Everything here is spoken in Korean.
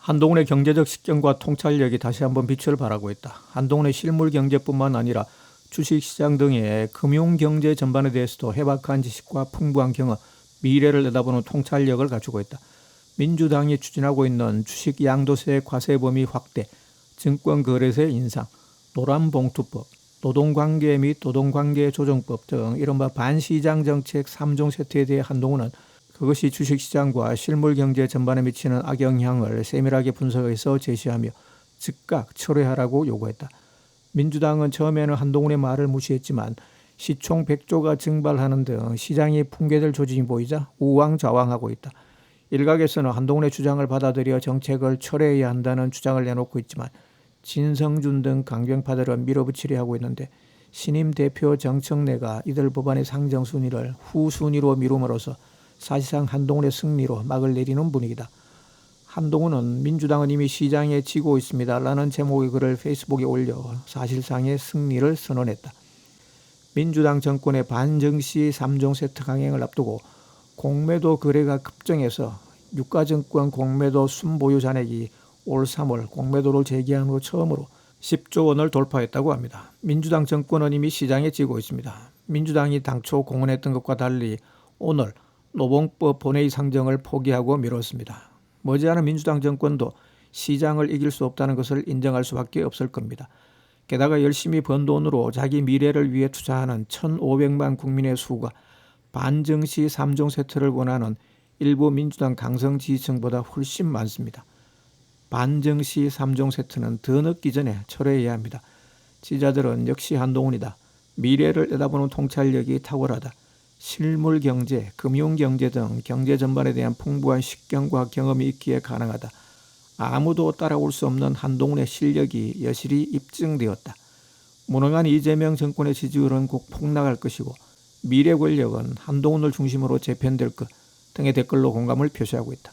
한동훈의 경제적 식견과 통찰력이 다시 한번 빛을 발하고 있다. 한동훈의 실물 경제뿐만 아니라 주식시장 등의 금융 경제 전반에 대해서도 해박한 지식과 풍부한 경험, 미래를 내다보는 통찰력을 갖추고 있다. 민주당이 추진하고 있는 주식 양도세 과세 범위 확대, 증권 거래세 인상, 노란봉투법, 노동관계 및 노동관계 조정법 등 이른바 반시장 정책 3종 세트에 대해 한동훈은 그것이 주식시장과 실물 경제 전반에 미치는 악영향을 세밀하게 분석해서 제시하며 즉각 철회하라고 요구했다. 민주당은 처음에는 한동훈의 말을 무시했지만 시총 100조가 증발하는 등 시장이 붕괴될 조짐이 보이자 우왕좌왕하고 있다. 일각에서는 한동훈의 주장을 받아들여 정책을 철회해야 한다는 주장을 내놓고 있지만 진성준 등 강경파들은 밀어붙이려 하고 있는데 신임 대표 정청래가 이들 법안의 상정 순위를 후 순위로 미룸으로써 사실상 한동훈의 승리로 막을 내리는 분위기다. 한동훈은 민주당은 이미 시장에 지고 있습니다. 라는 제목의 글을 페이스북에 올려 사실상의 승리를 선언했다. 민주당 정권의 반정시 3종 세트 강행을 앞두고 공매도 거래가 급증해서 유가증권 공매도 순보유 잔액이 올 3월 공매도를 제기한 후 처음으로 10조 원을 돌파했다고 합니다. 민주당 정권은 이미 시장에 지고 있습니다. 민주당이 당초 공언했던 것과 달리 오늘 노봉법 본회의 상정을 포기하고 미뤘습니다. 머지않은 민주당 정권도 시장을 이길 수 없다는 것을 인정할 수밖에 없을 겁니다. 게다가 열심히 번 돈으로 자기 미래를 위해 투자하는 1,500만 국민의 수가 반정시 3종 세트를 원하는 일부 민주당 강성 지지층보다 훨씬 많습니다. 반정시 3종 세트는 더 늦기 전에 철회해야 합니다. 지자들은 역시 한동훈이다. 미래를 내다보는 통찰력이 탁월하다. 실물 경제, 금융 경제 등 경제 전반에 대한 풍부한 식견과 경험이 있기에 가능하다. 아무도 따라올 수 없는 한동훈의 실력이 여실히 입증되었다. 무능한 이재명 정권의 지지율은 곧 폭락할 것이고 미래 권력은 한동훈을 중심으로 재편될 것 등의 댓글로 공감을 표시하고 있다.